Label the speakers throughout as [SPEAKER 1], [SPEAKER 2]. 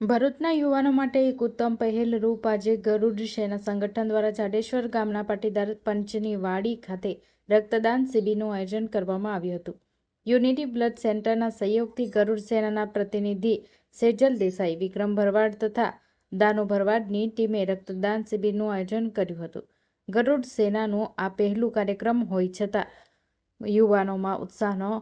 [SPEAKER 1] ભરૂચના યુવાનો માટે એક ઉત્તમ પહેલ રૂપ આજે ગરુડ સેના સંગઠન દ્વારા જાડેશ્વર ગામના પાટીદાર પંચની વાડી ખાતે રક્તદાન શિબિરનું આયોજન કરવામાં આવ્યું હતું. યુનિટી બ્લડ સેન્ટરના સહયોગથી ગરુડ સેનાના પ્રતિનિધિ સેજલ દેસાઈ, વિક્રમ ભરવાડ તથા દાનુ ભરવાડની ટીમે રક્તદાન શિબિરનું આયોજન કર્યું હતું. ગરુડ સેનાનું આ પહેલું કાર્યક્રમ હોય છતાં યુવાનોમાં ઉત્સાહનો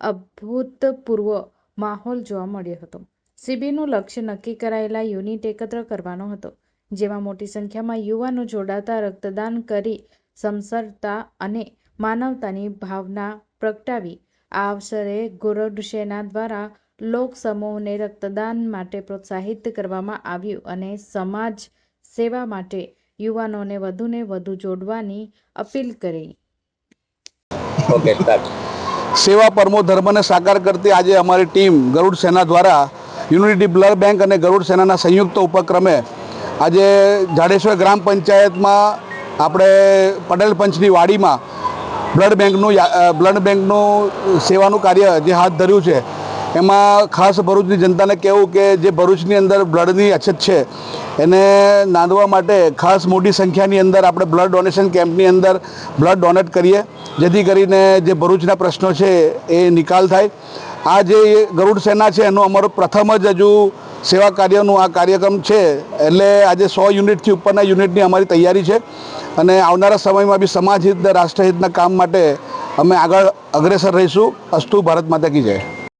[SPEAKER 1] અભૂતપૂર્વ માહોલ જોવા મળ્યો હતો. શિબિરનું લક્ષ્ય નક્કી કરાયેલા યુનિટ એકત્ર કરવાનો હતો, જેમાં મોટી સંખ્યામાં યુવાનો જોડાતા રક્તદાન કરી સમસરતા અને માનવતાની ભાવના પ્રગટાવી. આ અવસરે ગોરડ સેના દ્વારા લોક સમૂહને રક્તદાન માટે પ્રોત્સાહિત કરવામાં આવ્યું અને સમાજ સેવા માટે યુવાનોને વધુને વધુ જોડવાની અપીલ કરી.
[SPEAKER 2] સેવા પરમો ધર્મને સાકાર કરતી આજે અમારી ટીમ ગરુડ સેના દ્વારા યુનિટી બ્લડ બેંક અને ગરુડ સેનાના સંયુક્ત ઉપક્રમે આજે જાડેશ્વર ગ્રામ પંચાયતમાં આપણે પટેલ પંચની વાડીમાં બ્લડ બેંકનું બ્લડ બેંકનું સેવાનું કાર્ય જે હાથ ધર્યું છે, એમાં ખાસ ભરૂચની જનતાને કહેવું કે જે ભરૂચની અંદર બ્લડની અછત છે, એને નાંદવા માટે ખાસ મોટી સંખ્યાની અંદર આપણે બ્લડ ડોનેશન કેમ્પની અંદર બ્લડ ડોનેટ કરીએ, જેથી કરીને જે ભરૂચના પ્રશ્નો છે એ નિકાલ થાય. આ જે ગરુડ સેના છે, એનું અમારું પ્રથમ જ હજુ સેવા કાર્યનું આ કાર્યક્રમ છે. એટલે આજે સો યુનિટથી ઉપરના યુનિટની અમારી તૈયારી છે. અને આવનારા સમયમાં બી સમાજ હિત રાષ્ટ્રહિતના કામ માટે અમે આગળ અગ્રેસર રહીશું. અસ્તુ ભારત માતા કી જય.